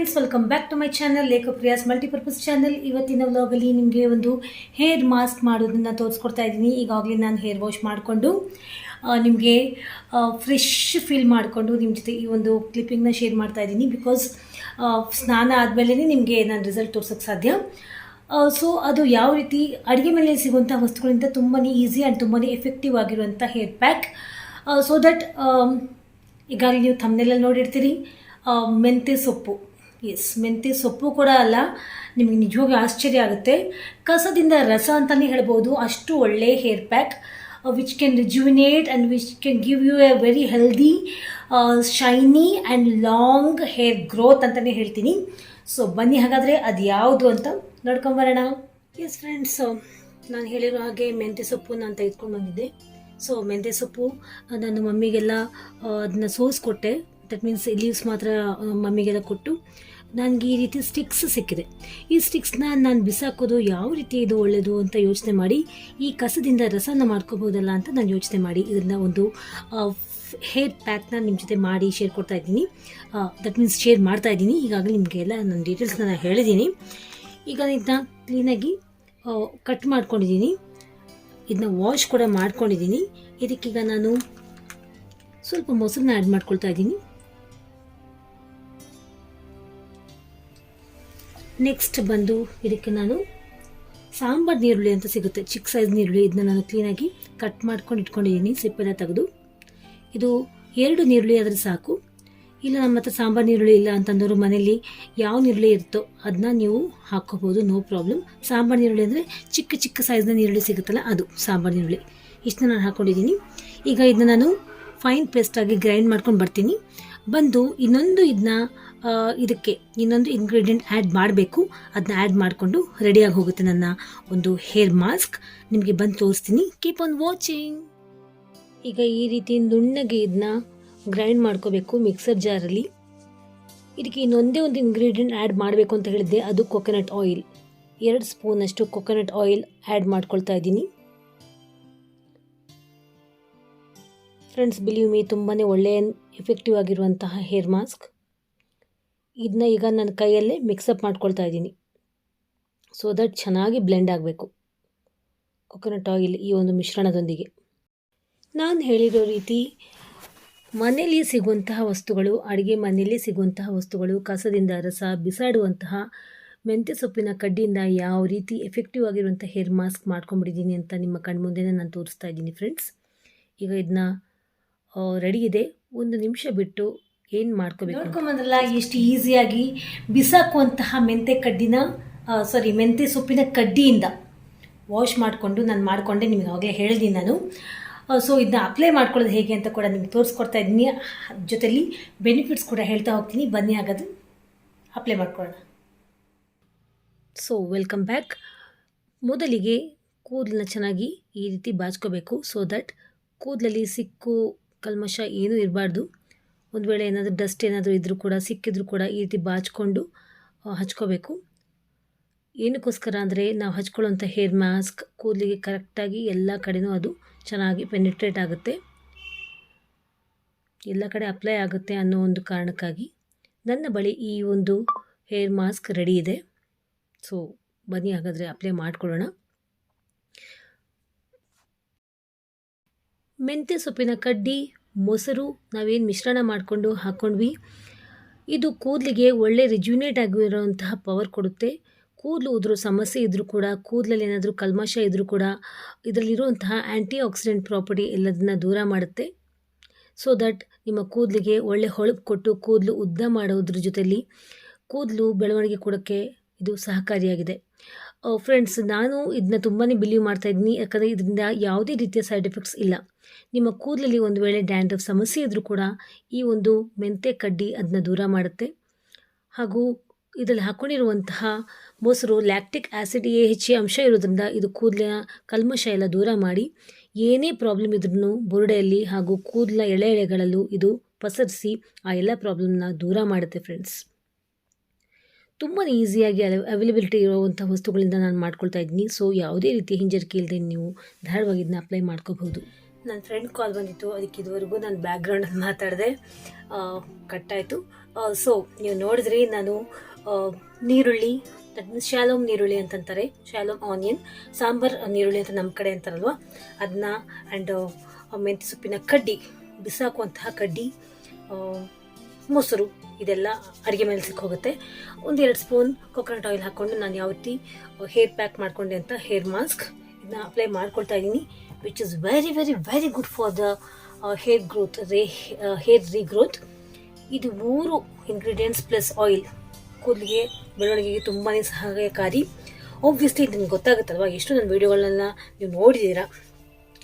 Friends welcome back to my channel Lekha Priya's multipurpose channel ಇವತ್ತಿನ ವ್ಲಾಗಲ್ಲಿ ನಿಮಗೆ ಒಂದು ಹೇರ್ ಮಾಸ್ಕ್ ಮಾಡೋದನ್ನು ತೋರಿಸ್ಕೊಡ್ತಾ ಇದ್ದೀನಿ. ಈಗಾಗಲೇ ನಾನು ಹೇರ್ ವಾಶ್ ಮಾಡಿಕೊಂಡು ನಿಮಗೆ ಫ್ರೆಶ್ ಫೀಲ್ ಮಾಡಿಕೊಂಡು ನಿಮ್ಮ ಜೊತೆ ಈ ಒಂದು ಕ್ಲಿಪ್ಪಿಂಗ್ನ ಶೇರ್ ಮಾಡ್ತಾ ಇದ್ದೀನಿ ಬಿಕಾಸ್ ಸ್ನಾನ ಆದಮೇಲೆ ನಿಮಗೆ ನಾನು ರಿಸಲ್ಟ್ ತೋರ್ಸೋಕ್ಕೆ ಸಾಧ್ಯ. ಸೊ ಅದು ಯಾವ ರೀತಿ ಅಡುಗೆ ಮನೆಯಲ್ಲಿ ಸಿಗುವಂಥ ವಸ್ತುಗಳಿಂದ ತುಂಬಾ ಈಸಿ ಆ್ಯಂಡ್ ತುಂಬಾ ಎಫೆಕ್ಟಿವ್ ಆಗಿರುವಂಥ ಹೇರ್ ಪ್ಯಾಕ್ ಸೊ ದಟ್ ಈಗಾಗಲೇ ನೀವು ತಮ್ಮನೆಲ್ಲ ನೋಡಿರ್ತೀರಿ ಮೆಂತ್ಯ ಸೊಪ್ಪು. ಎಸ್ ಮೆಂತ್ಯ ಸೊಪ್ಪು ಕೂಡ ಅಲ್ಲ. ನಿಮಗೆ ನಿಜವಾಗಿ ಆಶ್ಚರ್ಯ ಆಗುತ್ತೆ. ಕಸದಿಂದ ರಸ ಅಂತಲೇ ಹೇಳ್ಬೋದು. ಅಷ್ಟು ಒಳ್ಳೆ hair pack which can rejuvenate and which can give you a very healthy shiny and long hair growth ಅಂತಲೇ ಹೇಳ್ತೀನಿ. ಸೊ ಬನ್ನಿ ಹಾಗಾದರೆ ಅದು ಯಾವುದು ಅಂತ ನೋಡ್ಕೊಂಬರೋಣ ಎಸ್ ಫ್ರೆಂಡ್ಸ್ ನಾನು ಹೇಳಿರೋ ಹಾಗೆ ಮೆಂತ್ಯ ಸೊಪ್ಪು ನಾನು ತೆಗೆದುಕೊಂಡು ಬಂದಿದ್ದೆ. ಸೊ ಮೆಂತ್ಯ ಸೊಪ್ಪು ನಾನು ಮಮ್ಮಿಗೆಲ್ಲ ಅದನ್ನ ಸೋಸ್ಕೊಟ್ಟೆ. ದಟ್ ಮೀನ್ಸ್ ಲೀವ್ಸ್ ಮಾತ್ರ ಮಮ್ಮಿಗೆಲ್ಲ ಕೊಟ್ಟು ನನಗೆ ಈ ರೀತಿ ಸ್ಟಿಕ್ಸ್ ಸಿಕ್ಕಿದೆ. ಈ ಸ್ಟಿಕ್ಸ್ನ ನಾನು ಬಿಸಾಕೋದು ಯಾವ ರೀತಿ ಇದು ಒಳ್ಳೆಯದು ಅಂತ ಯೋಚನೆ ಮಾಡಿ, ಈ ಕಸದಿಂದ ರಸನ ಮಾಡ್ಕೋಬೋದಲ್ಲ ಅಂತ ನಾನು ಯೋಚನೆ ಮಾಡಿ, ಇದನ್ನು ಒಂದು ಹೇರ್ ಪ್ಯಾಕ್ನ ನಿಮ್ಮ ಜೊತೆ ಮಾಡಿ ಶೇರ್ ಕೊಡ್ತಾ ಇದ್ದೀನಿ. ದಟ್ ಮೀನ್ಸ್ ಶೇರ್ ಮಾಡ್ತಾ ಇದ್ದೀನಿ. ಈಗಾಗಲೇ ನಿಮಗೆಲ್ಲ ನನ್ನ ಡೀಟೇಲ್ಸ್ನ ನಾನು ಹೇಳಿದ್ದೀನಿ. ಈಗ ಇದನ್ನ ಕ್ಲೀನಾಗಿ ಕಟ್ ಮಾಡ್ಕೊಂಡಿದ್ದೀನಿ. ಇದನ್ನ ವಾಶ್ ಕೂಡ ಮಾಡ್ಕೊಂಡಿದ್ದೀನಿ. ಇದಕ್ಕೀಗ ನಾನು ಸ್ವಲ್ಪ ಮೊಸರನ್ನ ಆ್ಯಡ್ ಮಾಡ್ಕೊಳ್ತಾ ಇದ್ದೀನಿ. ನೆಕ್ಸ್ಟ್ ಬಂದು ಇದಕ್ಕೆ ನಾನು ಸಾಂಬಾರ್ ನೀರುಳ್ಳಿ ಅಂತ ಸಿಗುತ್ತೆ. ಚಿಕ್ಕ ಸೈಜ್ ನೀರುಳ್ಳಿ. ಇದನ್ನ ನಾನು ಕ್ಲೀನಾಗಿ ಕಟ್ ಮಾಡ್ಕೊಂಡು ಇಟ್ಕೊಂಡಿದ್ದೀನಿ ಸಿಪ್ಪೆಲ್ಲ ತೆಗೆದು. ಇದು ಎರಡು ನೀರುಳ್ಳಿ ಆದರೆ ಸಾಕು. ಇಲ್ಲ ನಮ್ಮ ಹತ್ರ ಸಾಂಬಾರು ನೀರುಳ್ಳಿ ಇಲ್ಲ ಅಂತಂದವರು ಮನೇಲಿ ಯಾವ ನೀರುಳ್ಳಿ ಇರುತ್ತೋ ಅದನ್ನ ನೀವು ಹಾಕ್ಕೋಬೋದು ನೋ ಪ್ರಾಬ್ಲಮ್ ಸಾಂಬಾರು ನೀರುಳ್ಳಿ ಅಂದರೆ ಚಿಕ್ಕ ಚಿಕ್ಕ ಸೈಜ್ನ ನೀರುಳ್ಳಿ ಸಿಗುತ್ತಲ್ಲ ಅದು ಸಾಂಬಾರು ನೀರುಳ್ಳಿ. ಇಷ್ಟನ್ನ ನಾನು ಹಾಕ್ಕೊಂಡಿದ್ದೀನಿ ಈಗ ಇದನ್ನ ನಾನು ಫೈನ್ ಪೇಸ್ಟಾಗಿ ಗ್ರೈಂಡ್ ಮಾಡ್ಕೊಂಡು ಬರ್ತೀನಿ. ಬಂದು ಇನ್ನೊಂದು ಇದನ್ನ ಇದಕ್ಕೆ, ಇನ್ನೊಂದು ಇಂಗ್ರೀಡಿಯೆಂಟ್ ಆ್ಯಡ್ ಮಾಡಬೇಕು. ಅದನ್ನ ಆ್ಯಡ್ ಮಾಡಿಕೊಂಡು ರೆಡಿಯಾಗಿ ಹೋಗುತ್ತೆ ನನ್ನ ಒಂದು ಹೇರ್ ಮಾಸ್ಕ್ ನಿಮಗೆ ಬಂದು ತೋರಿಸ್ತೀನಿ. ಕೀಪ್ ಆನ್ ವಾಚಿಂಗ್ ಈಗ ಈ ರೀತಿ ನುಣ್ಣಗೆ ಇದನ್ನ ಗ್ರೈಂಡ್ ಮಾಡ್ಕೋಬೇಕು ಮಿಕ್ಸರ್ ಜಾರಲ್ಲಿ ಇದಕ್ಕೆ ಇನ್ನೊಂದೇ ಒಂದು ಇಂಗ್ರೀಡಿಯೆಂಟ್ ಆ್ಯಡ್ ಮಾಡಬೇಕು ಅಂತ ಹೇಳಿದ್ದೆ. ಅದು ಕೊಕೊನಟ್ ಆಯಿಲ್ ಎರಡು ಸ್ಪೂನಷ್ಟು ಕೊಕೊನಟ್ ಆಯಿಲ್ ಆ್ಯಡ್ ಮಾಡ್ಕೊಳ್ತಾ ಇದ್ದೀನಿ. ಫ್ರೆಂಡ್ಸ್ ಬಿಲೀವ್ ಮೀ ತುಂಬಾ ಒಳ್ಳೆಯ ಎಫೆಕ್ಟಿವ್ ಆಗಿರುವಂತಹ ಹೇರ್ ಮಾಸ್ಕ್ ಇದನ್ನ ಈಗ ನನ್ನ ಕೈಯಲ್ಲೇ ಮಿಕ್ಸಪ್ ಮಾಡ್ಕೊಳ್ತಾ ಇದ್ದೀನಿ. ಸೊ ದಟ್ ಚೆನ್ನಾಗಿ ಬ್ಲೆಂಡ್ ಆಗಬೇಕು. ಕೊಕೊನಟ್ ಆಯಿಲ್ ಈ ಒಂದು ಮಿಶ್ರಣದೊಂದಿಗೆ. ನಾನು ಹೇಳಿರೋ ರೀತಿ ಮನೆಯಲ್ಲಿ ಸಿಗುವಂತಹ ವಸ್ತುಗಳು, ಅಡುಗೆ ಮನೆಯಲ್ಲಿ ಸಿಗುವಂತಹ ವಸ್ತುಗಳು, ಕಸದಿಂದ ರಸ ಬಿಸಾಡುವಂತಹ ಮೆಂತ್ಯ ಸೊಪ್ಪಿನ ಕಡ್ಡಿಯಿಂದ ಯಾವ ರೀತಿ ಎಫೆಕ್ಟಿವ್ ಆಗಿರುವಂಥ ಹೇರ್ ಮಾಸ್ಕ್ ಮಾಡ್ಕೊಂಬಿಟ್ಟಿದ್ದೀನಿ ಅಂತ ನಿಮ್ಮ ಕಣ್ಮುಂದೆ ನಾನು ತೋರಿಸ್ತಾ ಇದ್ದೀನಿ ಫ್ರೆಂಡ್ಸ್ ಈಗ ಇದನ್ನ ರೆಡಿ ಇದೆ. ಒಂದು ನಿಮಿಷ ಬಿಟ್ಟು ಏನು ಮಾಡ್ಕೋಬೇಕು ನೋಡ್ಕೊಂಬಂದ್ರಲ್ಲ ಎಷ್ಟು ಈಸಿಯಾಗಿ ಬಿಸಾಕುವಂತಹ ಮೆಂತೆ ಕಡ್ಡಿನ ಸಾರಿ ಮೆಂತೆ ಸೊಪ್ಪಿನ ಕಡ್ಡಿಯಿಂದ ವಾಶ್ ಮಾಡಿಕೊಂಡು ನಾನು ಮಾಡಿಕೊಂಡೆ ನಿಮಗೆ ಆಗಲೇ ಹೇಳಿದ್ದೀನಿ ನಾನು. ಸೊ ಇದನ್ನ ಅಪ್ಲೈ ಮಾಡ್ಕೊಳ್ಳೋದು ಹೇಗೆ ಅಂತ ಕೂಡ ನಿಮ್ಗೆ ತೋರಿಸ್ಕೊಡ್ತಾ ಇದ್ದೀನಿ. ಜೊತೆಲಿ ಬೆನಿಫಿಟ್ಸ್ ಕೂಡ ಹೇಳ್ತಾ ಹೋಗ್ತೀನಿ. ಬನ್ನಿ ಆಗೋದು ಅಪ್ಲೈ ಮಾಡ್ಕೊಳ್ಳೋಣ. ಸೊ ವೆಲ್ಕಮ್ ಬ್ಯಾಕ್ ಮೊದಲಿಗೆ ಕೂದಲನ್ನ ಚೆನ್ನಾಗಿ ಈ ರೀತಿ ಬಾಚ್ಕೋಬೇಕು ಸೊ ದಟ್ ಕೂದಲಲ್ಲಿ ಸಿಕ್ಕು ಕಲ್ಮಶ ಏನೂ ಇರಬಾರ್ದು. ಒಂದು ವೇಳೆ ಏನಾದರೂ ಡಸ್ಟ್ ಏನಾದರೂ ಇದ್ದರೂ ಕೂಡ, ಸಿಕ್ಕಿದ್ರೂ ಕೂಡ ಈ ರೀತಿ ಬಾಚಿಕೊಂಡು ಹಚ್ಕೋಬೇಕು. ಏನಕ್ಕೋಸ್ಕರ ಅಂದರೆ ನಾವು ಹಚ್ಕೊಳ್ಳೋಂಥ ಹೇರ್ ಮಾಸ್ಕ್ ಕೂದಲಿಗೆ ಕರೆಕ್ಟಾಗಿ ಎಲ್ಲ ಕಡೆನೂ ಅದು ಚೆನ್ನಾಗಿ ಪೆನಿಟ್ರೇಟ್ ಆಗುತ್ತೆ. ಎಲ್ಲ ಕಡೆ ಅಪ್ಲೈ ಆಗುತ್ತೆ ಅನ್ನೋ ಒಂದು ಕಾರಣಕ್ಕಾಗಿ ನನ್ನ ಬಳಿ ಈ ಒಂದು ಹೇರ್ ಮಾಸ್ಕ್ ರೆಡಿ ಇದೆ. ಸೊ ಬನ್ನಿ ಹಾಗಾದರೆ ಅಪ್ಲೈ ಮಾಡ್ಕೊಳ್ಳೋಣ. ಮೆಂತ್ಯ ಸೊಪ್ಪಿನ ಕಡ್ಡಿ, ಮೊಸರು ನಾವೇನು ಮಿಶ್ರಣ ಮಾಡಿಕೊಂಡು ಹಾಕ್ಕೊಂಡ್ವಿ ಇದು ಕೂದಲಿಗೆ ಒಳ್ಳೆ ರಿಜ್ಯುನೇಟ್ ಆಗಿರೋಂತಹ ಪವರ್ ಕೊಡುತ್ತೆ. ಕೂದಲು ಉದ್ರೋ ಸಮಸ್ಯೆ ಇದ್ದರೂ ಕೂಡ, ಕೂದಲಲ್ಲಿ ಏನಾದರೂ ಕಲ್ಮಶ ಇದ್ದರೂ ಕೂಡ ಇದರಲ್ಲಿರುವಂತಹ ಆ್ಯಂಟಿ ಆಕ್ಸಿಡೆಂಟ್ ಪ್ರಾಪರ್ಟಿ ಎಲ್ಲದನ್ನ ದೂರ ಮಾಡುತ್ತೆ. ಸೊ ದಟ್ ನಿಮ್ಮ ಕೂದಲಿಗೆ ಒಳ್ಳೆ ಹೊಳಪು ಕೊಟ್ಟು ಕೂದಲು ಉದ್ದ ಮಾಡೋದ್ರ ಜೊತೆಯಲ್ಲಿ ಕೂದಲು ಬೆಳವಣಿಗೆ ಕೊಡೋಕ್ಕೆ ಇದು ಸಹಕಾರಿಯಾಗಿದೆ. ಫ್ರೆಂಡ್ಸ್ ನಾನು ಇದನ್ನ ತುಂಬಾ ಬಿಲೀವ್ ಮಾಡ್ತಾ ಇದ್ದೀನಿ. ಯಾಕಂದರೆ ಇದರಿಂದ ಯಾವುದೇ ರೀತಿಯ ಸೈಡ್ ಎಫೆಕ್ಟ್ಸ್ ಇಲ್ಲ. ನಿಮ್ಮ ಕೂದಲಲ್ಲಿ ಒಂದು ವೇಳೆ ಡ್ಯಾಂಡ್ರಫ್ ಸಮಸ್ಯೆ ಇದ್ದರೂ ಕೂಡ ಈ ಒಂದು ಮೆಂತೆ ಕಡ್ಡಿ ಅದನ್ನ ದೂರ ಮಾಡುತ್ತೆ. ಹಾಗೂ ಇದರಲ್ಲಿ ಹಾಕ್ಕೊಂಡಿರುವಂತಹ ಮೊಸರು ಲ್ಯಾಕ್ಟಿಕ್ ಆ್ಯಸಿಡ್ ಎ ಹೆಚ್ಚಿ ಅಂಶ ಇರೋದ್ರಿಂದ ಇದು ಕೂದಲಿನ ಕಲ್ಮಶ ಎಲ್ಲ ದೂರ ಮಾಡಿ ಏನೇ ಪ್ರಾಬ್ಲಮ್ ಇದ್ರೂ ಬುರುಡೆಯಲ್ಲಿ ಹಾಗೂ ಕೂದಲ ಎಳೆ ಎಳೆಗಳಲ್ಲೂ ಇದು ಪಸರಿಸಿ ಆ ಎಲ್ಲ ಪ್ರಾಬ್ಲಮ್ನ ದೂರ ಮಾಡುತ್ತೆ ಫ್ರೆಂಡ್ಸ್. ತುಂಬಾ ಈಸಿಯಾಗಿ ಅವೈಲೇಬಿಲಿಟಿ ಇರುವಂಥ ವಸ್ತುಗಳಿಂದ ನಾನು ಮಾಡ್ಕೊಳ್ತಾ ಇದ್ದೀನಿ. ಸೊ ಯಾವುದೇ ರೀತಿ ಹಿಂಜರಿಕೆ ಇಲ್ಲದೆ ನೀವು ಧಾರಾಳವಾಗಿ ಇದನ್ನ ಅಪ್ಲೈ ಮಾಡ್ಕೋಬಹುದು ನನ್ನ ಫ್ರೆಂಡ್ ಕಾಲ್ ಬಂದಿತ್ತು. ಅದಕ್ಕೆ ಇದುವರೆಗೂ ನಾನು ಬ್ಯಾಕ್ಗ್ರೌಂಡಲ್ಲಿ ಮಾತಾಡಿದೆ. ಕಟ್ಟಾಯಿತು. ಸೊ ನೀವು ನೋಡಿದ್ರಿ, ನಾನು ನೀರುಳ್ಳಿ ಶಾಲೋಮ್ ನೀರುಳ್ಳಿ ಅಂತಂತಾರೆ. ಶಾಲೋಮ್ ಆನಿಯನ್ ಸಾಂಬಾರ್ ನೀರುಳ್ಳಿ ಅಂತ ನಮ್ಮ ಕಡೆ ಅಂತಾರಲ್ವ? ಅದನ್ನ ಆ್ಯಂಡ್ ಮೆಂತ್ಯ ಸೊಪ್ಪಿನ ಕಡ್ಡಿ, ಬಿಸಾಕುವಂತಹ ಕಡ್ಡಿ ಮೊಸರು, ಇದೆಲ್ಲ ಅಡುಗೆ ಮೇಲೆ ಸಿಕ್ಕೋಗುತ್ತೆ ಒಂದೆರಡು ಸ್ಪೂನ್ ಕೊಕೊನಟ್ ಆಯಿಲ್ ಹಾಕ್ಕೊಂಡು ನಾನು ಯಾವ ರೀತಿ ಹೇರ್ ಪ್ಯಾಕ್ ಮಾಡ್ಕೊಂಡೆ ಅಂತ ಹೇರ್ ಮಾಸ್ಕ್ ಇದನ್ನ ಅಪ್ಲೈ ಮಾಡ್ಕೊಳ್ತಾ ಇದ್ದೀನಿ. Which is very very very good for the hair growth ರೇ ಹೇರ್ ರೀಗ್ರೋತ್ ಇದು ಮೂರು ಇಂಗ್ರೀಡಿಯೆಂಟ್ಸ್ ಪ್ಲಸ್ ಆಯಿಲ್ ಕೂದಲಿಗೆ ಬೆಳವಣಿಗೆಗೆ ತುಂಬಾ ಸಹಾಯಕಾರಿ ಒಬ್ವಿಯಸ್ಲಿ ನಿಮ್ಗೆ ಗೊತ್ತಾಗುತ್ತಲ್ವ ಎಷ್ಟು ನನ್ನ ವೀಡಿಯೋಗಳನ್ನೆಲ್ಲ ನೀವು ನೋಡಿದ್ದೀರಾ?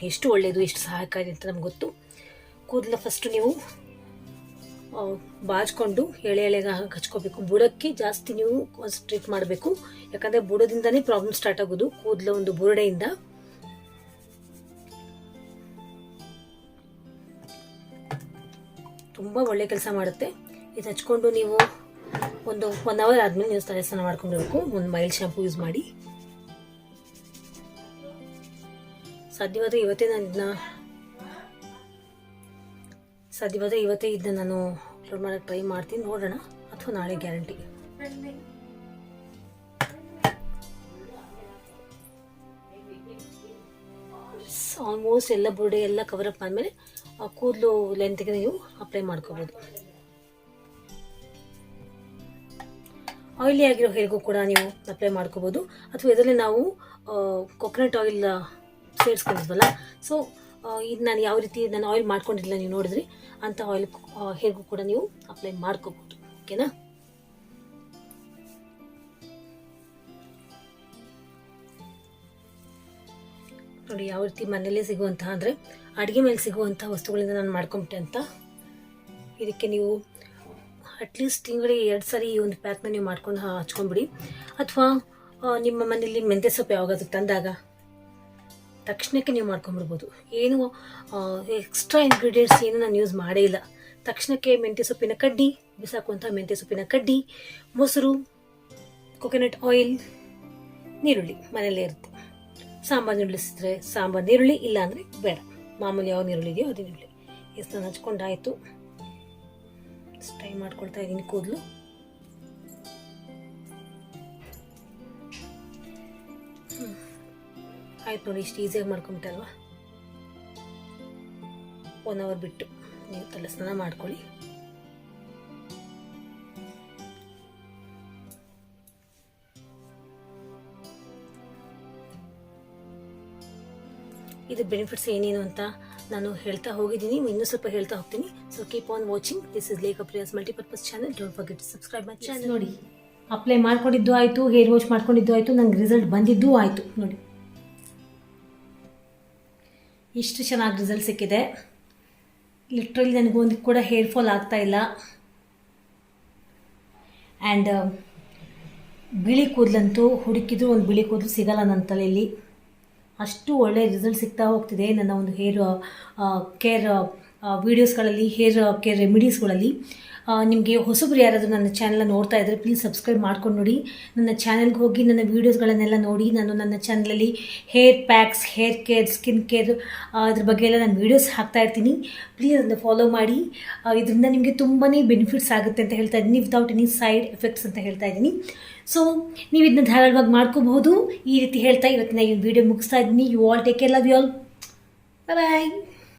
ಎಷ್ಟು ಒಳ್ಳೆಯದು ಎಷ್ಟು ಸಹಾಯಕಾರಿ ಅಂತ ನಮ್ಗೆ ಗೊತ್ತು. ಕೂದಲ ಫಸ್ಟು ನೀವು ಆ, ಬಾಚ್ಕೊಂಡು ಎಳೆ ಎಳೆಗೆ ಹಚ್ಕೋಬೇಕು ಬುಡಕ್ಕೆ ಜಾಸ್ತಿ ನೀವು ಕಾನ್ಸಂಟ್ರೇಟ್ ಮಾಡಬೇಕು. ಯಾಕಂದರೆ ಬುಡದಿಂದನೇ ಪ್ರಾಬ್ಲಮ್ ಸ್ಟಾರ್ಟ್ ಆಗೋದು. ಕೂದಲ ಒಂದು ಬುರುಡೆಯಿಂದ ತುಂಬ ಒಳ್ಳೆ ಕೆಲಸ ಮಾಡುತ್ತೆ. ಇದು ಹಚ್ಕೊಂಡು ನೀವು ಒಂದು ಒನ್ ಅವರ್ ಆದಮೇಲೆ ನೀವು ತಲೆ ಸ್ನಾನ ಮಾಡ್ಕೊಂಡಿರ್ಬೇಕು ಒಂದು ಮೈಲ್ಡ್ ಶಾಂಪೂ ಯೂಸ್ ಮಾಡಿ. ಸಾಧ್ಯವಾದರೆ ಇವತ್ತೇ ನಾನು ಇದನ್ನ ಸಾಧ್ಯವಾದರೆ ಇವತ್ತೇ ಇದನ್ನ ನಾನು ಅಪ್ಲೋಡ್ ಮಾಡೋಕ್ಕೆ ಟ್ರೈ ಮಾಡ್ತೀನಿ. ನೋಡೋಣ. ಅಥವಾ ನಾಳೆ ಗ್ಯಾರಂಟಿ ಆಲ್ಮೋಸ್ಟ್ ಎಲ್ಲ ಬುರ್ಡೆ ಎಲ್ಲ ಕವರ್ ಅಪ್ ಆದಮೇಲೆ ಕೂದಲು ಲೆಂತ್ಗೆ ನೀವು ಅಪ್ಲೈ ಮಾಡ್ಕೋಬೋದು. ಆಯಿಲಿ ಆಗಿರೋ ಹೇರ್ಗೂ ಕೂಡ ನೀವು ಅಪ್ಲೈ ಮಾಡ್ಕೋಬೋದು. ಅಥವಾ ಇದರಲ್ಲಿ ನಾವು ಕೊಕೊನಟ್ ಆಯಿಲ್ ಸೇರಿಸ್ಕೊಂಡಿದ್ವಲ್ಲ ಸೊ ಇದು ನಾನು ಯಾವ ರೀತಿ ನಾನು ಆಯಿಲ್ ಮಾಡ್ಕೊಂಡಿಲ್ಲ ನೀವು ನೋಡಿದ್ರಿ ಅಂಥ ಆಯಿಲ್ ಹೇರ್ಗೂ ಕೂಡ ನೀವು ಅಪ್ಲೈ ಮಾಡ್ಕೋಬೋದು. ಓಕೆನಾ ನೋಡಿ ಯಾವ ರೀತಿ ಮನೆಯಲ್ಲೇ ಸಿಗುವಂತಹ ಅಂದರೆ ಅಡುಗೆ ಮೇಲೆ ಸಿಗುವಂಥ ವಸ್ತುಗಳಿಂದ ನಾನು ಮಾಡ್ಕೊಂಬಿಟ್ಟೆ ಅಂತ. ಇದಕ್ಕೆ ನೀವು ಅಟ್ಲೀಸ್ಟ್ ತಿಂಗಳಿಗೆ ಎರಡು ಸಾರಿ ಈ ಒಂದು ಪ್ಯಾಕ್ನ ನೀವು ಮಾಡ್ಕೊಂಡು ಹಚ್ಕೊಂಡ್ಬಿಡಿ. ಅಥವಾ ನಿಮ್ಮ ಮನೆಯಲ್ಲಿ ಮೆಂತ್ಯ ಸೊಪ್ಪು ಯಾವಾಗಾದ್ರೂ ತಂದಾಗ ತಕ್ಷಣಕ್ಕೆ ನೀವು ಮಾಡ್ಕೊಂಬಿಡ್ಬೋದು. ಏನು ಎಕ್ಸ್ಟ್ರಾ ಇಂಗ್ರೀಡಿಯೆಂಟ್ಸ್ ಏನು ನಾನು ಯೂಸ್ ಮಾಡೇ ಇಲ್ಲ. ತಕ್ಷಣಕ್ಕೆ ಮೆಂತ್ಯ ಸೊಪ್ಪಿನ ಕಡ್ಡಿ, ಬಿಸಾಕುವಂಥ ಮೆಂತ್ಯ ಸೊಪ್ಪಿನ ಕಡ್ಡಿ, ಮೊಸರು ಕೊಕೊನಟ್ ಆಯಿಲ್ ನೀರುಳ್ಳಿ ಮನೆಯಲ್ಲೇ ಇರುತ್ತೆ. ಸಾಂಬಾರು ನೀರುಳ್ಳಿ ಸಿದ್ರೆ ಸಾಂಬಾರು ನೀರುಳ್ಳಿ ಇಲ್ಲ ಅಂದರೆ ಬೇಡ. ಮಾಮೂಲಿ ಯಾವ ನೀರುಳ್ಳಿ ಇದೆಯೋ ಅದು ನೀರುಳ್ಳಿ ಎಷ್ಟು ನಾನು ಹಚ್ಕೊಂಡಾಯಿತು ಟ್ರೈ ಮಾಡ್ಕೊಳ್ತಾ ಇದ್ದೀನಿ ಕೂದಲು. ಆಯ್ತು ನೋಡಿ, ಇಷ್ಟು ಈಸಿಯಾಗಿ ಮಾಡ್ಕೊಂಬಿಟ್ಟಲ್ವಾ ಒನ್ ಅವರ್ ಬಿಟ್ಟು, ನೀವು ತಲೆ ಸ್ನಾನ ಮಾಡ್ಕೊಳ್ಳಿ. ಇದು ಬೆನಿಫಿಟ್ಸ್ ಏನೇನು ಅಂತ ನಾನು ಹೇಳ್ತಾ ಹೋಗಿದ್ದೀನಿ. ಇನ್ನೂ ಸ್ವಲ್ಪ ಹೇಳ್ತಾ ಹೋಗ್ತೀನಿ. So keep on watching this is lake ಅಪ್ರಿಯಾಸ್ multipurpose channel don't forget subscribe my channel ನೋಡಿ ಅಪ್ಲೈ ಮಾಡ್ಕೊಂಡಿದ್ದು ಆಯಿತು ಹೇರ್ ವಾಶ್ ಮಾಡ್ಕೊಂಡಿದ್ದು ಆಯಿತು, ನಂಗೆ ರಿಸಲ್ಟ್ ಬಂದಿದ್ದು ಆಯಿತು. ನೋಡಿ. ಇಷ್ಟು ಚೆನ್ನಾಗಿ ರಿಸಲ್ಟ್ ಸಿಕ್ಕಿದೆ. ಲಿಟ್ರಲಿ ನನಗೊಂದು ಕೂಡ ಹೇರ್ ಫಾಲ್ ಆಗ್ತಾ ಇಲ್ಲ. ಆ್ಯಂಡ್ ಬಿಳಿ ಕೂದಲಂತೂ ಹುಡುಕಿದ್ರು, ಒಂದು ಬಿಳಿ ಕೂದಲು ಸಿಗಲ್ಲ ನನ್ನ ತಲೆಯಲ್ಲಿ ಅಷ್ಟು ಒಳ್ಳೆ ರಿಸಲ್ಟ್ ಸಿಗ್ತಾ ಹೋಗ್ತಿದೆ. ನನ್ನ ಒಂದು ಹೇರ್ ಕೇರ್ ವೀಡಿಯೋಸ್ಗಳಲ್ಲಿ ಹೇರ್ ಕೇರ್ ರೆಮಿಡೀಸ್ಗಳಲ್ಲಿ ನಿಮಗೆ ಹೊಸಬ್ರು ಯಾರಾದರೂ ನನ್ನ ಚಾನಲ್ನ ನೋಡ್ತಾ ಇದ್ದರೆ ಪ್ಲೀಸ್ ಸಬ್ಸ್ಕ್ರೈಬ್ ಮಾಡ್ಕೊಂಡು ನೋಡಿ. ನನ್ನ ಚಾನಲ್ಗೆ ಹೋಗಿ ನನ್ನ ವೀಡಿಯೋಸ್ಗಳನ್ನೆಲ್ಲ ನೋಡಿ. ನಾನು ನನ್ನ ಚಾನಲಲ್ಲಿ hair packs hair care skin care ಅದ್ರ ಬಗ್ಗೆ ಎಲ್ಲ ನಾನು ವೀಡಿಯೋಸ್ ಹಾಕ್ತಾ ಇರ್ತೀನಿ. ಪ್ಲೀಸ್ ಅದನ್ನು ಫಾಲೋ ಮಾಡಿ. ಇದರಿಂದ ನಿಮಗೆ ತುಂಬಾ ಬೆನಿಫಿಟ್ಸ್ ಆಗುತ್ತೆ ಅಂತ ಹೇಳ್ತಾ ಇದ್ದೀನಿ. ವಿತೌಟ್ ಎನಿ ಸೈಡ್ ಎಫೆಕ್ಟ್ಸ್ ಅಂತ ಹೇಳ್ತಾ ಇದ್ದೀನಿ. ಸೊ ನೀವು ಇದನ್ನ ಧಾರಾಳವಾಗಿ ಮಾಡ್ಕೋಬಹುದು. ಈ ರೀತಿ ಹೇಳ್ತಾ ಇವತ್ತಿನ ಈ ವಿಡಿಯೋ ಮುಗಿಸ್ತಾ ಇದ್ದೀನಿ. You all take care love you all bye